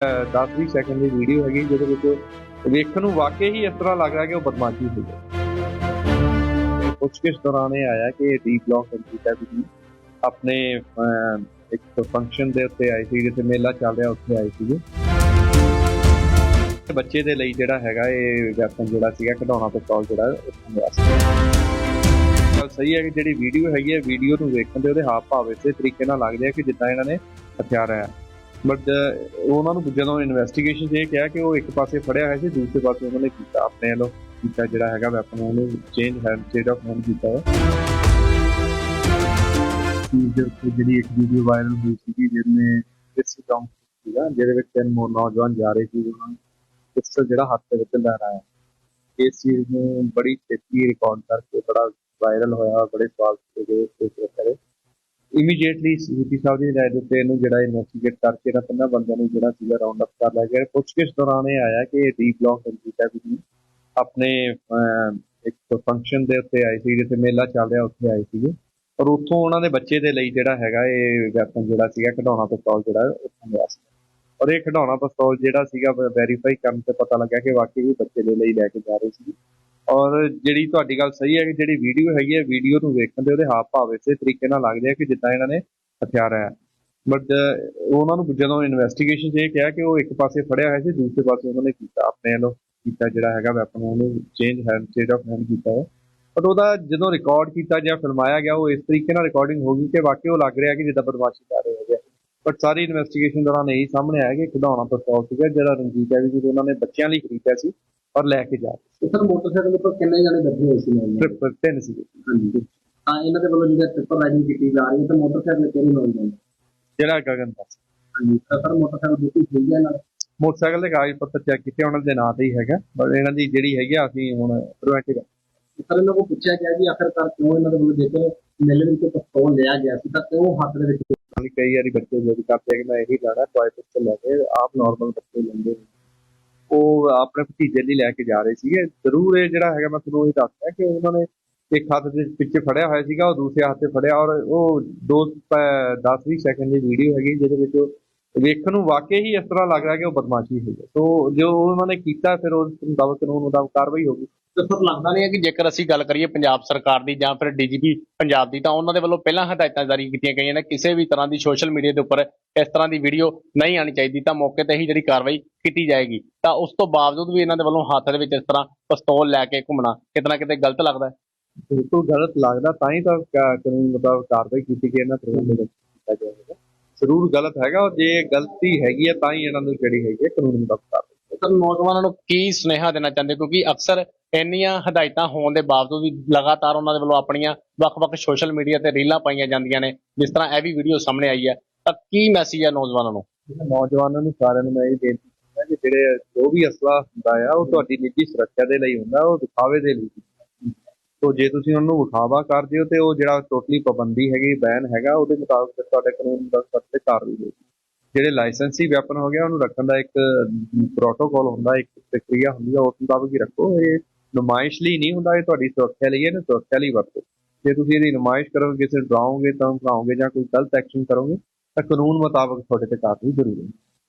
10-20 second ਦੀ video ਹੈਗੀ, ਜਿਹਦੇ ਵਿੱਚ ਵੇਖਣ ਨੂੰ ਵਾਕਈ ਹੀ ਇਸ ਤਰ੍ਹਾਂ ਲੱਗ ਰਿਹਾ ਕਿ ਉਹ ਬਦਮਾਸ਼ੀ ਹੋਈ ਹੈ ਪੁੱਛਗਿੱਛ ਦੌਰਾਨ ਇਹ ਆਇਆ ਕਿ ਡੀ ਬਲੌਕ ਕੰਪਿਊਟਰ ਵੀ ਆਪਣੇ ਇੱਕ ਫੰਕਸ਼ਨ ਦੇ ਉੱਤੇ ਆਏ ਸੀ, ਜਿੱਥੇ ਮੇਲਾ ਚੱਲ ਰਿਹਾ, ਉੱਥੇ ਆਏ ਸੀਗੇ ਬੱਚੇ ਦੇ ਲਈ ਜਿਹੜਾ ਹੈਗਾ, ਇਹ ਵੈਪਨ ਜਿਹੜਾ ਸੀਗਾ, ਕਢਾਉਣਾ ਪਿਸਤੌਲ ਜਿਹੜਾ ਉਹ ਸਹੀ ਹੈ ਕਿ ਜਿਹੜੀ ਵੀਡੀਓ ਹੈਗੀ ਹੈ ਵੀਡੀਓ ਨੂੰ ਵੇਖਣ ਦੇ ਉਹਦੇ ਹਾਵ ਭਾਵ ਇਸੇ ਤਰੀਕੇ ਨਾਲ ਲੱਗਦੇ ਆ ਕਿ ਜਿੱਦਾਂ ਇਹਨਾਂ ਨੇ ਹਥਿਆਰ ਹੈ ਬਟ uh, ਉਹਨਾਂ ਨੂੰ ਜਦੋਂ ਇਨਵੈਸਟੀਗੇਸ਼ਨ 'ਚ ਇਹ ਕਿਹਾ ਕਿ ਉਹ ਇੱਕ ਪਾਸੇ ਫੜਿਆ ਹੋਇਆ ਸੀ, ਦੂਸਰੇ ਪਾਸੇ ਉਹਨਾਂ ਨੇ ਕੀਤਾ, ਆਪਣੇ ਵੱਲੋਂ ਕੀਤਾ ਜਿਹੜਾ ਹੈਗਾ ਵੈਪਨ ਉਹਨੂੰ change hand state of hand ਕੀਤਾ ਵਾ ਚੀਜ਼ ਦੇ ਉੱਤੇ ਜਿਹੜੀ ਇੱਕ ਵੀਡੀਓ ਵਾਇਰਲ ਹੋਈ ਸੀ ਜਿਹਨੇ ਇਸ ਕੰਮ ਸੀਗਾ ਜਿਹਦੇ ਵਿੱਚ ਤਿੰਨ ਮੋ ਨੌਜਵਾਨ ਜਾ ਰਹੇ ਸੀ ਉਹਨਾਂ ਨੂੰ ਪਿਸਟਲ ਜਿਹੜਾ ਹੱਥ ਦੇ ਵਿੱਚ ਲਹਿਰਾਇਆ ਇਸ ਚੀਜ਼ ਨੂੰ ਬੜੀ ਛੇਤੀ ਰਿਕਾਰਡ ਕਰਕੇ ਬੜਾ ਵਾਇਰਲ ਹੋਇਆ, ਬੜੇ ਸਵਾਲ ਸੀਗੇ ਇਸ ਕਰੇ ਇਮੀਡੀਏਟਲੀ ਸੀਪੀ ਸਾਹਿਬ ਦੀ ਹਦਾਇਤ ਉੱਤੇ ਇਹਨੂੰ ਜਿਹੜਾ ਇਨਵੈਸਟੀਗੇਟ ਕਰਕੇ ਇਹਨਾਂ ਤਿੰਨਾਂ ਬੰਦਿਆਂ ਨੂੰ ਜਿਹੜਾ ਸੀਗਾ ਰਾਉਂਡ ਅਪ ਕਰ ਲਿਆ ਗਿਆ। ਪੁੱਛਗਿੱਛ ਦੌਰਾਨ ਇਹ ਆਇਆ ਕਿ ਡੀ ਬਲੌਕ ਕੰਪਿਊਟਰ ਵੀ ਆਪਣੇ ਇੱਕ ਫੰਕਸ਼ਨ ਦੇ ਉੱਤੇ ਆਏ ਸੀ ਜਿੱਥੇ ਮੇਲਾ ਚੱਲ ਰਿਹਾ, ਉੱਥੇ ਆਏ ਸੀਗੇ। ਔਰ ਉੱਥੋਂ ਉਹਨਾਂ ਦੇ ਬੱਚੇ ਦੇ ਲਈ ਜਿਹੜਾ ਹੈਗਾ ਇਹ ਵੈਪਨ ਜਿਹੜਾ ਸੀਗਾ, ਖਿਡੌਣਾ ਪਿਸਤੌਲ ਜਿਹੜਾ ਉੱਥੋਂ ਲਿਆ ਸੀ। ਔਰ ਇਹ ਖਿਡੌਣਾ ਪਿਸਤੌਲ ਜਿਹੜਾ ਸੀਗਾ ਵੈਰੀਫਾਈ ਕਰਨ ਤੇ ਪਤਾ ਲੱਗਾ ਕਿ ਵਾਕਈ ਹੀ ਬੱਚੇ ਦੇ ਲਈ ਲੈ ਕੇ ਜਾ ਰਹੇ ਸੀ। ਔਰ ਜਿਹੜੀ ਤੁਹਾਡੀ ਗੱਲ ਸਹੀ ਹੈ ਕਿ ਜਿਹੜੀ ਵੀਡੀਓ ਹੈਗੀ ਹੈ ਵੀਡੀਓ ਨੂੰ ਵੇਖਣ ਦੇ ਉਹਦੇ ਹਾਵ ਭਾਵ ਇਸੇ ਤਰੀਕੇ ਨਾਲ ਲੱਗਦੇ ਆ ਕਿ ਜਿੱਦਾਂ ਇਹਨਾਂ ਨੇ ਹਥਿਆਰ ਹੈ ਬਟ ਉਹਨਾਂ ਨੂੰ ਜਦੋਂ ਇਨਵੈਸਟੀਗੇਸ਼ਨ 'ਚ ਇਹ ਕਿਹਾ ਕਿ ਉਹ ਇੱਕ ਪਾਸੇ ਫੜਿਆ ਹੋਇਆ ਸੀ, ਦੂਸਰੇ ਪਾਸੇ ਉਹਨਾਂ ਨੇ ਕੀਤਾ, ਆਪਣੇ ਵੱਲੋਂ ਕੀਤਾ ਜਿਹੜਾ ਹੈਗਾ ਵੈਪਨ ਉਹਨੂੰ change hand change of hand ਕੀਤਾ ਹੈ ਬਟ ਉਹਦਾ ਜਦੋਂ ਰਿਕਾਰਡ ਕੀਤਾ ਜਾਂ ਫਿਲਮਾਇਆ ਗਿਆ, ਉਹ ਇਸ ਤਰੀਕੇ ਨਾਲ ਰਿਕਾਰਡਿੰਗ ਹੋ ਗਈ ਕਿ ਵਾਕਈ ਉਹ ਲੱਗ ਰਿਹਾ ਕਿ ਜਿੱਦਾਂ ਬਦਮਾਸ਼ੀ ਕਰ ਰਹੇ ਹੋ ਬਟ ਸਾਰੀ ਇਨਵੈਸਟੀਗੇਸ਼ਨ ਦੌਰਾਨ ਇਹੀ ਸਾਹਮਣੇ ਆਇਆ ਕਿ ਖਿਡੌਣਾ ਪਿਸਤੌਲ ਸੀਗਾ ਜਿਹੜਾ ਰਣਜੀਤ ਹੈ ਵੀ ਜਦੋਂ ਉਹਨਾਂ ਨੇ ਬੱਚਿਆਂ ਲਈ ਖਰੀਦਿਆ ਸੀ ਔਰ ਲੈ ਕੇ ਜਾ ਸਰ ਮੋਟਰਸਾਈਕਲ ਉੱਪਰ ਕਿੰਨੇ ਜਣੇ ਬੈਠੇ ਹੋਏ ਸੀ ਨਾਲ? ਟ੍ਰਿਪ ਤਿੰਨ ਸੀਗੇ ਹਾਂਜੀ। ਤਾਂ ਇਹਨਾਂ ਦੇ ਵੱਲੋਂ ਜਿਹੜਾ ਟ੍ਰਿਪਲ ਰਾਈਡਿੰਗ ਕੀਤੀ ਜਾ ਰਹੀ ਹੈ ਤਾਂ ਮੋਟਰਸਾਈਕਲ ਕਿਹੜੇ ਨੌਜਵਾਨ ਜਿਹੜਾ ਗਗਨ ਦਾ। ਸੀ। ਹਾਂਜੀ ਸਰ ਮੋਟਰਸਾਈਕਲ ਬਿਲਕੁਲ ਠੀਕ ਹੈ ਨਾਲ ਮੋਟਰਸਾਈਕਲ ਦੇ ਕਾਗਜ਼ ਪੱਤਰ ਚੈੱਕ ਕੀਤੇ ਉਹਨਾਂ ਦੇ ਨਾਂ ਤੇ ਹੀ ਹੈਗਾ ਪਰ ਇਹਨਾਂ ਦੀ ਜਿਹੜੀ ਹੈਗੀ ਆ ਅਸੀਂ ਹੁਣ ਪ੍ਰੀਵੈਂਟਿਵ ਸਰ ਇਹਨਾਂ ਕੋਲ ਪੁੱਛਿਆ ਗਿਆ ਕਿ ਆਖਰਕਾਰ ਕਿਉਂ ਇਹਨਾਂ ਦੇ ਵੱਲੋਂ ਜੇਕਰ ਮੇਲੇ ਵਿੱਚ ਪਿਸਤੌਲ ਲਿਆ ਗਿਆ ਸੀ ਤਾਂ ਕਿਉਂ ਹੱਥ ਦੇ ਵਿੱਚ ਕਿ ਕਈ ਵਾਰੀ ਬੱਚੇ ਜਿਹੜੀ ਕਰਦੇ ਆ ਕਿ ਮੈਂ ਇਹੀ ਲੈਣਾ ਟੌਏ ਪਿਸਤਲ ਲੈ ਕੇ ਆਪ ਨਾਰਮਲ ਬੱਚੇ ਲੈਂਦੇ ਨੇ। ਉਹ ਆਪਣੇ ਭਤੀਜੇ ਲਈ ਲੈ ਕੇ ਜਾ ਰਹੇ ਸੀਗੇ। ਜ਼ਰੂਰ ਇਹ ਜਿਹੜਾ ਹੈਗਾ, ਮੈਂ ਤੁਹਾਨੂੰ ਇਹ ਦੱਸਦਾ ਕਿ ਉਹਨਾਂ ਨੇ ਇੱਕ ਹੱਥ ਦੇ ਪਿੱਛੇ ਫੜਿਆ ਹੋਇਆ ਸੀਗਾ, ਉਹ ਦੂਸਰੇ ਹੱਥ ਤੇ ਫੜਿਆ ਔਰ ਉਹ ਦੋ 10-20 ਸੈਕਿੰਡ ਦੀ ਵੀਡੀਓ ਹੈਗੀ, ਜਿਹਦੇ ਵਿੱਚ ਵੇਖਣ ਨੂੰ ਵਾਕਈ ਹੀ ਇਸ ਤਰ੍ਹਾਂ ਲੱਗ ਰਿਹਾ ਕਿ ਉਹ ਬਦਮਾਸ਼ੀ ਹੋਈ ਹੈ। ਸੋ ਜੋ ਉਹਨਾਂ ਨੇ ਕੀਤਾ, ਫਿਰ ਉਸ ਮੁਤਾਬਕ ਕਾਨੂੰਨ ਮੁਤਾਬਕ ਕਾਰਵਾਈ ਹੋਗੀ ਤੇ ਸਰ ਲੱਗਦਾ ਨਹੀਂ ਹੈ ਕਿ ਜੇਕਰ ਅਸੀਂ ਗੱਲ ਕਰੀਏ ਪੰਜਾਬ ਸਰਕਾਰ ਦੀ ਜਾਂ ਫਿਰ ਡੀਜੀਪੀ ਪੰਜਾਬ ਦੀ, ਤਾਂ ਉਹਨਾਂ ਦੇ ਵੱਲੋਂ ਪਹਿਲਾਂ ਹਦਾਇਤਾਂ ਜਾਰੀ ਕੀਤੀਆਂ ਗਈਆਂ ਨੇ, ਕਿਸੇ ਵੀ ਤਰ੍ਹਾਂ ਦੀ ਸੋਸ਼ਲ ਮੀਡੀਆ ਦੇ ਉੱਪਰ ਇਸ ਤਰ੍ਹਾਂ ਦੀ ਵੀਡੀਓ ਨਹੀਂ ਆਣੀ ਚਾਹੀਦੀ, ਤਾਂ ਮੌਕੇ ਤੇ ਹੀ ਜਿਹੜੀ ਕਾਰਵਾਈ ਕੀਤੀ ਜਾਏਗੀ। ਤਾਂ ਉਸ ਤੋਂ ਬਾਵਜੂਦ ਵੀ ਇਹਨਾਂ ਦੇ ਵੱਲੋਂ ਹੱਥ ਦੇ ਵਿੱਚ ਇਸ ਤਰ੍ਹਾਂ ਪਿਸਤੌਲ ਲੈ ਕੇ ਘੁੰਮਣਾ ਕਿਤੇ ਨਾ ਕਿਤੇ ਗਲਤ ਲੱਗਦਾ ਹੈ? ਬਿਲਕੁਲ ਗਲਤ ਲੱਗਦਾ, ਤਾਂ ਹੀ ਤਾਂ ਕਾਨੂੰਨ ਮੁਤਾਬਕ ਕਾਰਵਾਈ ਕੀਤੀ ਗਈ, ਇਹਨਾਂ ਤੁਰੰਤ ਦੇ ਕੀਤਾ ਜਾਏਗਾ ਜ਼ਰੂਰ ਗਲਤ ਹੈਗਾ ਔਰ ਜੇ ਗਲਤੀ ਹੈਗੀ ਹੈ, ਤਾਂ ਹੀ ਇਹਨਾਂ ਨੂੰ ਜਿਹੜੀ ਹੈਗੀ ਹੈ ਕਾਨੂੰਨ ਮੁਤਾਬਕ ਨੌਜਵਾਨਾਂ ਨੂੰ ਕੀ ਸੁਨੇਹਾ ਦੇਣਾ ਚਾਹੁੰਦੇ? ਕਿਉਂਕਿ ਅਕਸਰ ਇੰਨੀਆਂ ਹਦਾਇਤਾਂ ਹੋਣ ਦੇ ਬਾਵਜੂਦ ਵੀ ਲਗਾਤਾਰ ਉਹਨਾਂ ਦੇ ਵੱਲੋਂ ਆਪਣੀਆਂ ਵੱਖ-ਵੱਖ ਸੋਸ਼ਲ ਮੀਡੀਆ ਤੇ ਰੀਲਾਂ ਪਾਈਆਂ ਜਾਂਦੀਆਂ ਨੇ, ਜਿਸ ਤਰ੍ਹਾਂ ਇਹ ਵੀ ਵੀਡੀਓ ਸਾਹਮਣੇ ਆਈ ਹੈ। ਤਾਂ ਕੀ ਮੈਸੇਜ ਹੈ ਨੌਜਵਾਨਾਂ ਨੂੰ? ਨੌਜਵਾਨਾਂ ਨੂੰ ਸਾਰਿਆਂ ਨੂੰ ਮੈਂ ਇਹ ਬੇਨਤੀ ਕਰਦਾ ਕਿ ਜਿਹੜੇ ਜੋ ਵੀ ਅਸਲਾ ਹੁੰਦਾ ਆ, ਉਹ ਤੁਹਾਡੀ ਨਿੱਜੀ ਸੁਰੱਖਿਆ ਦੇ ਲਈ ਹੁੰਦਾ, ਉਹ ਦਿਖਾਵੇ ਦੇ ਲਈ ਤੋ ਜੇ ਤੁਸੀਂ ਉਹਨੂੰ ਵਿਖਾਵਾ ਕਰਦੇ ਹੋ ਤੇ ਉਹ ਜਿਹੜਾ ਟੋਟਲੀ ਪਾਬੰਦੀ ਹੈਗੀ, ਬੈਨ ਹੈਗਾ, ਉਹਦੇ ਮੁਤਾਬਕ ਤੁਹਾਡੇ ਕਾਨੂੰਨ ਦਾ ਸਖਤ ਕਾਰਵਾਈ ਹੋਏਗੀ ਜਿਹੜੇ ਲਾਇਸੈਂਸੀ ਵੈਪਨ ਹੋ ਗਿਆ, ਉਹਨੂੰ ਰੱਖਣ ਦਾ ਇੱਕ ਪ੍ਰੋਟੋਕੋਲ ਹੁੰਦਾ, ਇੱਕ ਪ੍ਰਕਿਰਿਆ ਹੁੰਦੀ ਹੈ ਉਸ ਮੁਤਾਬਕ ਹੀ ਰੱਖੋ। ਇਹ ਨੁਮਾਇਸ਼ ਲਈ ਨਹੀਂ ਹੁੰਦਾ, ਇਹ ਤੁਹਾਡੀ ਸੁਰੱਖਿਆ ਲਈ ਹੈ ਨਾ ਸੁਰੱਖਿਆ ਲਈ ਵਰਤੋ। ਜੇ ਤੁਸੀਂ ਇਹਦੀ ਨੁਮਾਇਸ਼ ਕਰੋਗੇ, ਕਿਸੇ ਡਰਾਓਗੇ, ਤਾਂ ਭਰਾਓਗੇ ਜਾਂ ਕੋਈ ਗਲਤ ਐਕਸ਼ਨ ਕਰੋਗੇ, ਤਾਂ ਕਾਨੂੰਨ ਮੁਤਾਬਕ ਤੁਹਾਡੇ ਤੇ ਕਾਰਵਾਈ ਜ਼ਰੂਰ ਹੈ